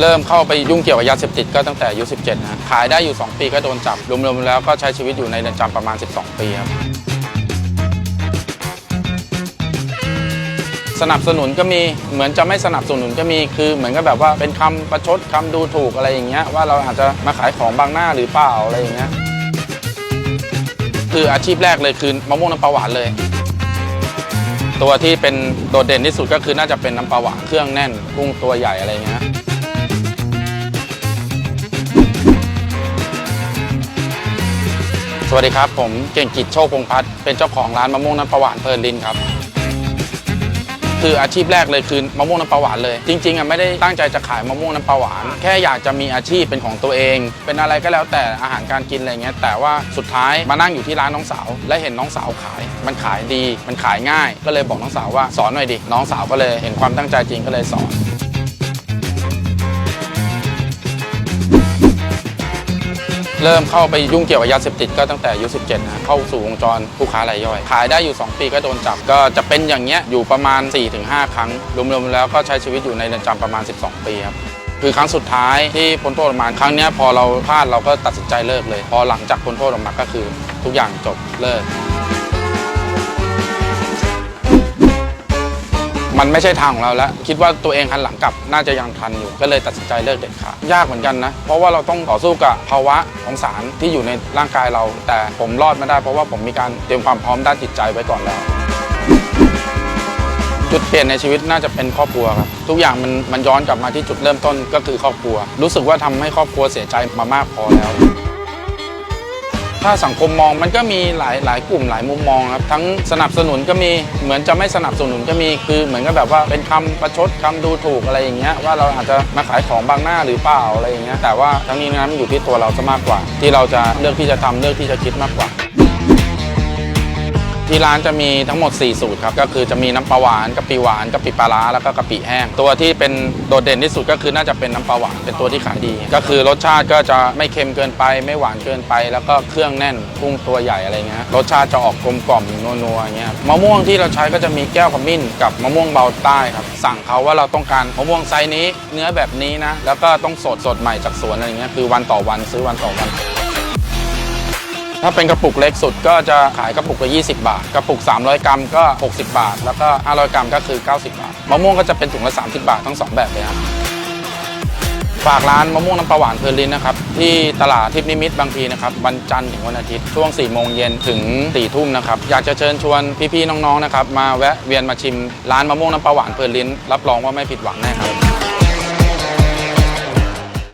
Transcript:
เริ่มเข้าไปยุ่งเกี่ยวกับยาเสพติดก็ตั้งแต่อายุ 17 นะขายได้อยู่ 2 ปีก็โดนจับ รวมๆแล้วก็ใช้ชีวิตอยู่ในเรือนจำประมาณ 12 ปีครับ สนับสนุนก็มีเหมือนจะไม่สนับสนุนก็มีคือเหมือนกับแบบว่าเป็นคำประชดคำดูถูกอะไรอย่างเงี้ยว่าเราอาจจะมาขายของบางหน้าหรือเปล่าอะไรอย่างเงี้ยคืออาชีพแรกเลยคือมะม่วงน้ำปลาหวานเลย ตัวที่เป็นโดดเด่นที่สุดก็คือน่าจะเป็นน้ำปลาหวานเครื่องแน่นกุ้งตัวใหญ่อะไรอย่างเงี้ย สวัสดีครับ ผมเก่งกิจโชคพงพัฒน์เป็นเจ้าของร้านมะม่วงน้ำปลาหวานเพลินลินครับ คืออาชีพแรกเลยคือมะม่วงน้ำปลาหวานเลย จริงๆอะไม่ได้ตั้งใจจะขายมะม่วงน้ำปลาหวาน แค่อยากจะมีอาชีพเป็นของตัวเอง เป็นอะไรก็แล้วแต่อาหารการกินอะไรเงี้ยแต่ว่าสุดท้ายมานั่งอยู่ที่ร้านน้องสาว และเห็นน้องสาวขาย มันขายดี มันขายง่าย ก็เลยบอกน้องสาวว่าสอนหน่อยดิน้องสาวก็เลยเห็นความตั้งใจจริงก็เลยสอน เริ่มเข้าไปยุ่งเกี่ยวกับยาเสพติดก็ตั้งแต่อายุ17นะเข้าสู่วงจรผู้ค้ารายย่อย ขายได้อยู่ 2 ปีก็โดนจับ ก็จะเป็นอย่างเงี้ยอยู่ประมาณ 4-5 ครั้ง รวมๆแล้วก็ใช้ชีวิตอยู่ในเรือนจำประมาณ 12 ปีครับคือครั้งสุดท้ายที่พ้นโทษออกมาครั้งนี้พอเราพลาดเราก็ตัดสินใจเลิกเลย พอหลังจากพ้นโทษออกมาก็คือ ทุกอย่างจบเลิก มันไม่ใช่ทางของเราแล้ว คิดว่าตัวเองหันหลังกลับน่าจะยังทันอยู่ ก็เลยตัดสินใจเลิกเด็ดขาดยากเหมือนกันนะ เพราะว่าเราต้องต่อสู้กับภาวะของสารที่อยู่ในร่างกายเรา แต่ผมรอดไม่ได้เพราะว่าผมมีการเตรียมความพร้อมด้านจิตใจไว้ก่อนแล้วจุดเปลี่ยนในชีวิตน่าจะเป็นครอบครัวครับทุกอย่างมันมันย้อนกลับมาที่จุดเริ่มต้นก็คือครอบครัว รู้สึกว่าทำให้ครอบครัวเสียใจมามากพอแล้ว ถ้าสังคมมองมันก็มีหลายหลายกลุ่มหลายมุมมองครับ ทั้งสนับสนุนก็มีเหมือนจะไม่สนับสนุนก็มีคือเหมือนกับแบบว่าเป็นคำประชดคำดูถูกอะไรอย่างเงี้ยว่าเราอาจจะมาขายของบางหน้าหรือเปล่าอะไรอย่างเงี้ยแต่ว่าทั้งนี้นั้นมันอยู่ที่ตัวเราซะมากกว่า ที่เราจะเลือกที่จะทำเลือกที่จะคิดมากกว่า ที่ร้านจะมีทั้งหมด 4 สูตรครับ ก็คือจะมีน้ำปลาหวานกะปิหวานกะปิปลาร้าแล้วก็กะปิแห้ง ตัวที่เป็นโดดเด่นที่สุดก็คือน่าจะเป็นน้ำปลาหวานเป็นตัวที่ขายดี ก็คือรสชาติก็จะไม่เค็มเกินไป ไม่หวานเกินไป แล้วก็เครื่องแน่นกุ้งตัวใหญ่อะไรเงี้ยรสชาติจะออกกลมกล่อมนัวๆเงี้ยมะม่วงที่เราใช้ก็จะมีแก้วขมิ้นกับมะม่วงเบาใต้ครับสั่งเขาว่าเราต้องการมะม่วงไซส์นี้ เนื้อแบบนี้นะแล้วก็ต้องสดสดใหม่จากสวนอะไรเงี้ยคือวันต่อวันซื้อวันต่อวัน ถ้าเป็นกระปุกเล็กสุดก็จะขายกระปุกละ20 บาท กระปุก 300 กรัมก็ 60 บาท แล้วก็ 500 กรัมก็คือ 90 บาท มะม่วงก็จะเป็นถุงละ 30 บาททั้ง 2 แบบเลยครับฝากร้านมะม่วงน้ำปลาหวานเพลินลินนะครับ ที่ตลาดทิพนิมิตบางพีนะครับวันจันทร์ถึงวันอาทิตย์ ช่วง 4 โมงเย็นถึง 4 ทุ่มนะครับ อยากจะเชิญชวนพี่ๆน้องๆนะครับมาแวะเวียนมาชิมร้านมะม่วงน้ำปลาหวานเพลินลินรับรองว่าไม่ผิดหวังแน่ครับ